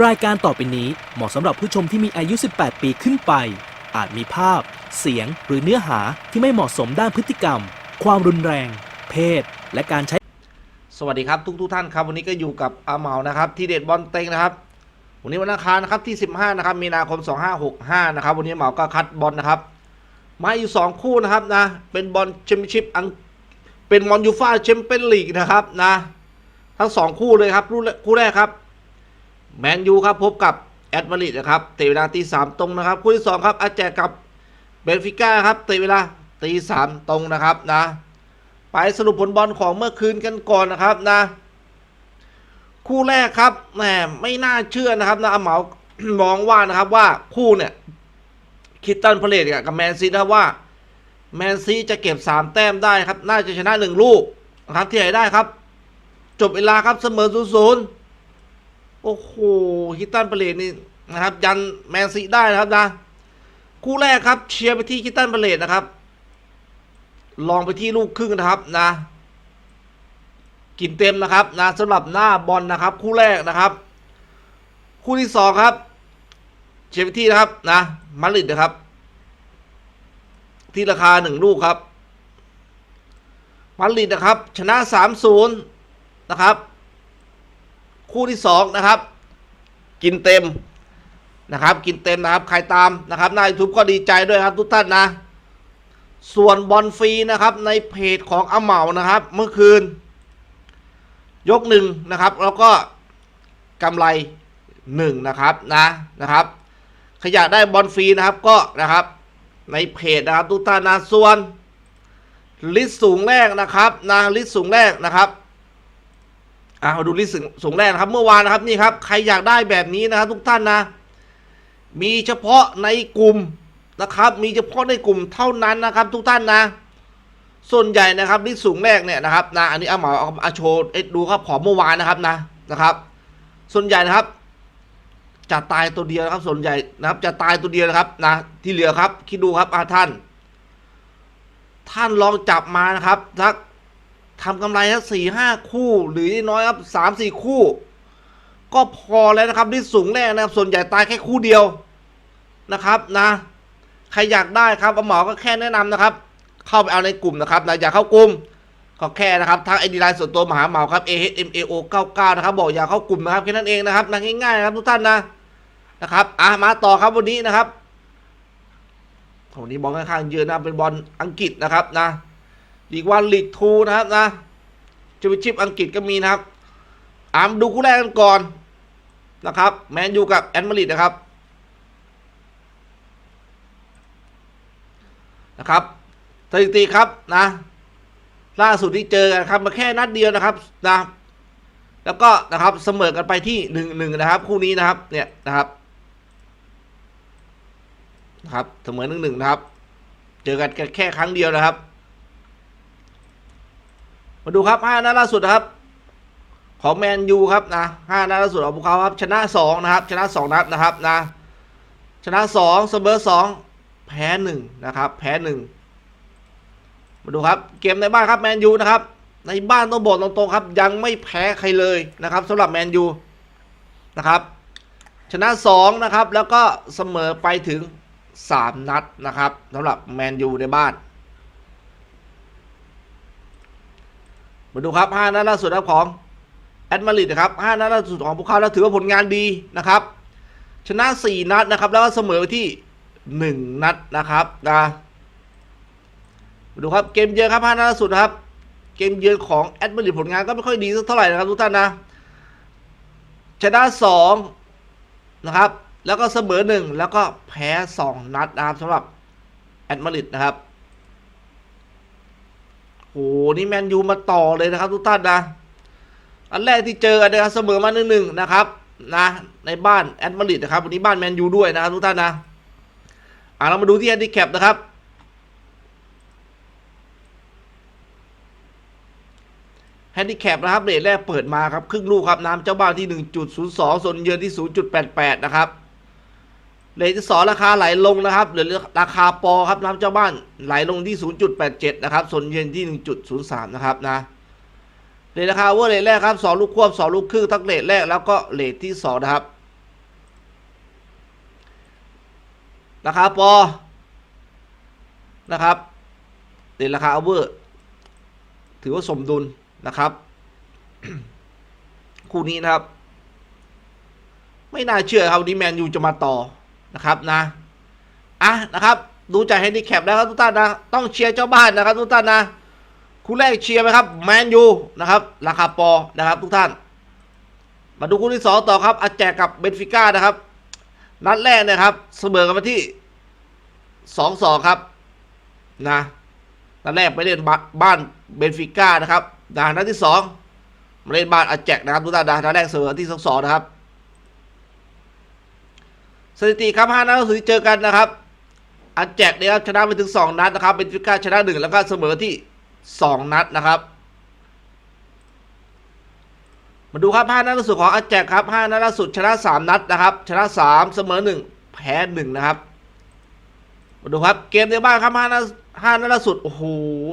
รายการต่อไปนี้เหมาะสำหรับผู้ชมที่มีอายุ 18 ปีขึ้นไป อาจมีภาพ เสียง หรือเนื้อหาที่ไม่เหมาะสมด้านพฤติกรรม ความรุนแรง เพศ และการใช้ สวัสดีครับทุกทุกๆท่านครับวันนี้ก็อยู่กับอาเหมานะครับ ที่เด็ดบอลเต็งนะครับ วันนี้วันอังคารนะครับที่ 15นะครับมีนาคม 2565นะครับวันนี้เหมาก็คัดบอลนะครับ มาอยู่ 2 คู่นะครับนะเป็นบอลแชมเปี้ยนชิพอังเป็นบอลยูฟ่าแชมเปี้ยนลีกนะครับนะทั้ง 2 คู่เลยครับคู่แรกคู่แรกครับ แมนยูครับพบกับแอตมาริดนะครับเตะเวลาตีสามตรงนะครับคู่ที่สองครับอาแจกกับเบนฟิก้าครับเตะเวลาตีสามตรงนะครับนะไปสรุปผลบอลของเมื่อคืนกันก่อนนะครับนะ คู่แรกครับแหมไม่น่าเชื่อนะครับนะอาเหมามองว่านะครับว่าคู่เนี่ยคิดตันพาเลตกับแมนซีนะว่าแมนซีจะเก็บ 3 แต้มได้ครับ น่าจะชนะ 1 ลูกนะครับที่ไหนได้ครับ จบเวลาครับเสมอศูนย์ โอ้โหคิดตันพาเลตนี่นะครับยันแมนซีได้นะครับนะ คู่แรกครับเชียร์ไปที่คิดตันพาเลตนะครับ ลองไปที่ลูกครึ่งนะครับนะ กินเต็มนะครับนะสำหรับหน้าบอลนะครับ คู่แรกนะครับ คู่ที่สองครับ เชฟที่นะครับนะมาดริดนะครับ ที่ราคาหนึ่งลูกครับมาดริดนะครับ ชนะสามศูนย์นะครับ คู่ที่สองนะครับ กินเต็มนะครับ กินเต็มนะครับใครตามนะครับหน้ายูทูบก็ดีใจด้วยครับทุกท่านนะ ส่วนบอลฟรีนะครับในเพจของอาเหมานะครับ เมื่อคืน ยกหนึ่งนะครับ แล้วก็กำไรหนึ่งนะครับนะนะครับ ขยะได้บอลฟรีนะครับก็นะครับในเพจนะครับทุกท่านนะส่วนลิสต์สูงแรกนะครับนะลิสต์สูงแรกนะครับ อ่ามาดูลิสต์สูงแรกนะครับ เมื่อวานนะครับนี่ครับ ใครอยากได้แบบนี้นะครับ ทุกท่านนะ มีเฉพาะในกลุ่มนะครับ มีเฉพาะในกลุ่มเท่านั้นนะครับ ทุกท่านนะ ส่วนใหญ่นะครับลิสต์สูงแรกเนี่ยนะครับนะอันนี้เอาหมาเอาอาโชว์ดูครับของเมื่อวานนะครับนะนะครับ ส่วนใหญ่นะครับจะตายตัวเดียวนะครับ ส่วนใหญ่นะครับ จะตายตัวเดียวนะครับนะที่เหลือครับ คิดดูครับอาท่าน ท่านลองจับมานะครับสัก ทำกำไรสักสี่ห้าคู่หรือน้อยครับสามสี่คู่ ก็พอแล้วนะครับที่สูงแรกนะครับส่วนใหญ่ตายแค่คู่เดียวนะครับนะใครอยากได้ครับหมอก็แค่แนะนำนะครับ เข้าไปเอาในกลุ่มนะครับนะอยากเข้ากลุ่มก็แค่นะครับทางไอดีไลน์ส่วนตัวมหาเหมาครับ A H M A O 99นะครับบอกอยากเข้ากลุ่มนะครับแค่นั้นเองนะครับนะง่ายๆนะครับทุกท่านนะนะครับอะมาต่อครับวันนี้นะครับวันนี้บอลค่อนข้างเยอะนะเป็นบอลอังกฤษนะครับนะ ลีกวันลีกทูนะครับนะแชมเปี้ยนชิพอังกฤษก็มีนะครับอามดูคู่แรกกันก่อนนะครับแมนยูกับแอนมาริดนะครับนะครับสถิติครับนะล่าสุดที่เจอกันครับมาแค่นัดเดียวนะครับนะแล้วก็นะครับเสมอกันไปที่หนึ่งหนึ่งนะครับ คู่นี้นะครับเนี่ยนะครับนะครับเสมอหนึ่งหนึ่งนะครับ เจอกันแค่ครั้งเดียวนะครับ มาดูครับห้านัดล่าสุดนะครับ ของแมนยูครับนะห้านัดล่าสุดของพวกเขาครับ ชนะสองนะครับ ชนะสองนัดนะครับนะ ชนะสองเสมอสองแพ้หนึ่งนะครับ แพ้หนึ่งมาดูครับ เกมในบ้านครับแมนยูนะครับ ในบ้านต้องบอกตรงๆครับ ยังไม่แพ้ใครเลยนะครับสำหรับแมนยูนะครับ ชนะสองนะครับ แล้วก็เสมอไปถึงสามนัดนะครับสำหรับแมนยูในบ้าน มาดูครับห้านัดล่าสุดครับของแอดมาริดนะครับห้านัดล่าสุดของพวกเขาแล้วถือว่าผลงานดีนะครับ ชนะสี่นัดนะครับ แล้วก็เสมอที่หนึ่งนัดนะครับนะมาดูครับเกมเยือนครับห้านัดล่าสุดนะครับ เกมเยือนของแอดมาริดผลงานก็ไม่ค่อยดีสักเท่าไหร่นะครับทุกท่านนะ ชนะสองนะครับ แล้วก็เสมอหนึ่งแล้วก็แพ้สองนัดนะครับสำหรับแอดมาริดนะครับ โหนี่แมนยูมาต่อเลยนะครับ ทุกท่านนะ อันแรกที่เจอกันนะครับเสมอมาหนึ่งหนึ่งนะครับนะในบ้านแอดมาริดนะครับวันนี้บ้านแมนยูด้วยนะครับทุกท่านนะอ่าเรามาดูที่แฮนดิแคปนะครับแฮนดิแคปนะครับเรทแรกเปิดมาครับ ครึ่งลูกครับ น้ำเจ้าบ้านที่ 1.02 ส่วนเยือนที่ 0.88 นะครับ เลทที่สองราคาไหลลงนะครับเหลือราคาปอครับน้ำเจ้าบ้านไหลลงที่ 0.87 นะครับส่วนเย็นที่ 1.03 นะครับนะเหรียญราคาเวอร์เลทแรกครับสองลูกควบสองลูกครึ่งทั้งเหรียญแรกแล้วก็เหรียญที่สองนะครับ ราคาปอนะครับเหรียญราคาเวอร์ ถือว่าสมดุลนะครับ คู่นี้นะครับ ไม่น่าเชื่อครับดีแมนยูจะมาต่อ นะครับนะอะนะครับ ดูจากแฮนดิแคปแล้วครับทุกท่านนะ ต้องเชียร์เจ้าบ้านนะครับทุกท่านนะคู่แรกเชียร์ไหมครับแมนยูนะครับราคาปอนะครับทุกท่าน มาดูคู่ที่สองต่อครับอาแจกกับเบนฟิก้านะครับ นัดแรกนะครับเสมอกันมาที่สองสองครับนะนัดแรกไปเล่นบ้านบ้านเบนฟิก้านะครับนะนัดที่สองมาเล่นบ้านอาแจกนะครับทุกท่านนะนัดแรกเสมอที่สองสองนะครับ สถิติครับห้านัดล่าสุดที่เจอกันนะครับอาแจกนี่ยครับชนะไปถึงสองนัดนะครับเบนฟิก้าชนะหนึ่งแล้วก็เสมอที่สองนัดนะครับ มาดูครับห้านัดล่าสุดของอาแจกครับห้านัดล่าสุดชนะสามนัดนะครับ ชนะสามเสมอหนึ่งแพ้หนึ่งนะครับ มาดูครับเกมในบ้านครับห้านัดห้านัดล่าสุดโอ้โห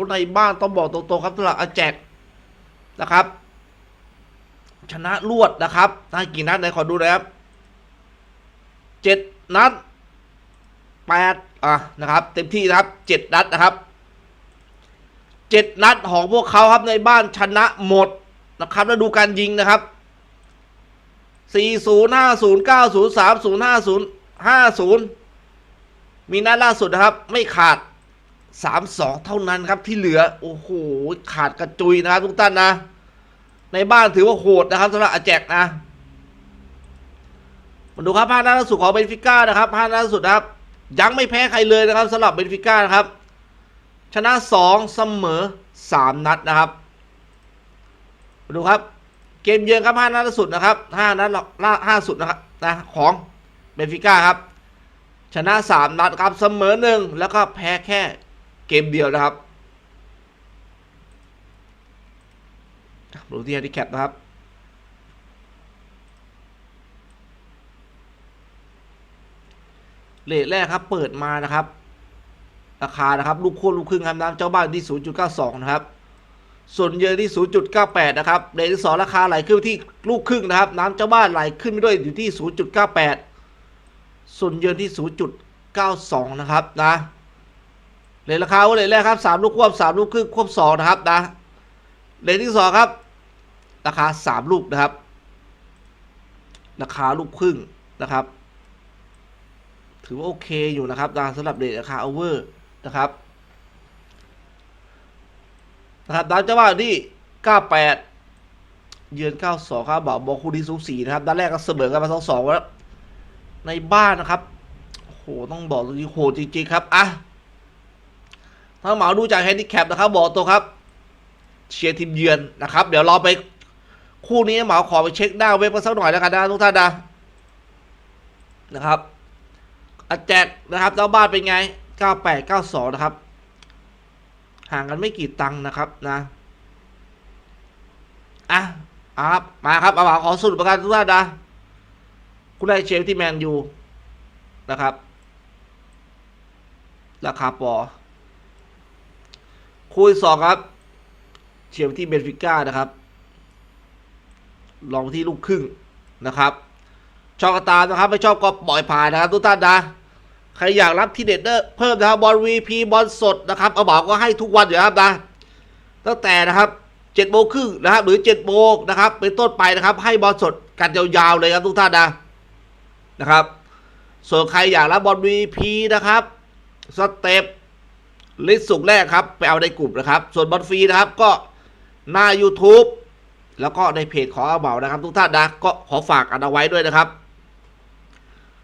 ในบ้านต้องบอกตรงๆครับสำหรับอาแจกนะครับ ชนะรวดนะครับได้กี่นัดไหนขอดูน่อยครับ เจ็ดนัดแปดอะนะครับ เต็มที่นะครับเจ็ดนัดนะครับเจ็ดนัดของพวกเขาครับในบ้านชนะหมดนะครับแล้วดูการยิงนะครับ40 50 90 30 50 50มีนัดล่าสุดนะครับ ไม่ขาด32เท่านั้นครับที่เหลือ โอ้โห ขาดกระจุยนะครับทุกท่านนะ ในบ้านถือว่าโหดนะครับสำหรับอาแจกนะ มาดูครับภาพนัดล่าสุดของเบนฟิก้านะครับภาพนัดล่าสุดนะครับ ยังไม่แพ้ใครเลยนะครับสำหรับเบนฟิก้านะครับ ชนะ2เสมอ 3 นัดนะครับมาดูครับเกมเยือนครับห้านัดล่าสุดนะครับห้านัดล่าห้าสุดนะครับนะของเบนฟิก้าครับ ชนะสามนัดครับเสมอหนึ่งแล้วก็แพ้แค่เกมเดียวนะครับดูที่แฮนดิแคปนะครับ เลทแรกครับ เปิดมานะครับ ราคานะครับ ลูกโค่ลูกครึ่งครับน้ำเจ้าบ้านที่ 0.92 นะครับ ส่วนเยอะที่ 0.98 นะครับเลทที่2ราคาไหลขึ้นที่ลูกครึ่งนะครับ น้ำเจ้าบ้านไหลขึ้นไปด้วยอยู่ที่ 0.98 ส่วนเยอะที่ 0.92 นะครับนะเลทราคาว่าเลทแรกครับ3ลูกควบ3ลูกครึ่งควบ2นะครับนะเลทที่2ครับ ราคา 3 ลูกนะครับ ราคาลูกครึ่งนะครับ ถือว่าโอเคอยู่นะครับนสำหรับเลทราคาโอเวอร์นะครับนะครับดาวเจ้าบ้านที่ 98 เยือน 92 ครับบอกบอกคู่ที่สูสีนะครับด้านแรกก็เสมอกันมา2-2แล้ว ในบ้านนะครับโหต้องบอกตรงนี้โหจริงๆครับอะถ้าเหมาดูจากแฮนดิแคปนะครับ บอกตัวครับ เชียร์ทีมเยือนนะครับ เดี๋ยวเราไปคู่นี้เหมาขอไปเช็คหน้าเว็บกันสักหน่อยแล้วกันนะทุกท่านนะนะครับ อแจกนะครับเจ้าบ้านเป็นไง 98 92 นะครับ ห่างกันไม่กี่ตังค์นะครับนะ อะอาครับ มาครับอาบขอสรุปประกันทุกท่านนะคุณได้เชฟที่แมนยูนะครับ ราคาปอคู่ที่สองครับ เชียร์ที่เบนฟิก้านะครับ ลองที่ลูกครึ่งนะครับ ชอบกระตามนะครับ ไม่ชอบก็ปล่อยผ่านนะครับ ทุกท่านนะ ใครอยากรับที่เด็ดเดอร์เพิ่มนะครับบอลวีพีบอลสดนะครับเอาบอกก็ให้ทุกวันอยู่ครับนะตั้งแต่นะครับเจ็ดโมงครึ่งนะครับ หรือเจ็ดโมงนะครับเป็นต้นไปนะครับ ให้บอลสดกันยาวๆเลยครับทุกท่านนะนะครับ ส่วนใครอยากรับบอลวีพีนะครับสเต็ปลิสต์สุกแรกครับ ไปเอาในกลุ่มนะครับ ส่วนบอลฟรีนะครับก็หน้า YouTube แล้วก็ในเพจของอาเบานะครับ ทุกท่านนะก็ขอฝากกันเอาไว้ด้วยนะครับ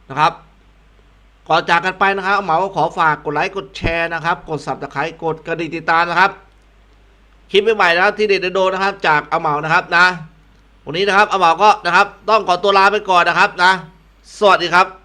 นะครับ ก่อนจากกันไปนะครับเหมาก็ขอฝากกดไลค์กดแชร์นะครับ กดสับตะไคร้กดกระดิ่งติดตามนะครับคลิปใหม่ๆนะครับที่เด็ดโดนนะครับ จากเอาเหมานะครับนะวันนี้นะครับเอาเหมาก็นะครับ ต้องขอตัวลาไปก่อนนะครับนะ สวัสดีครับ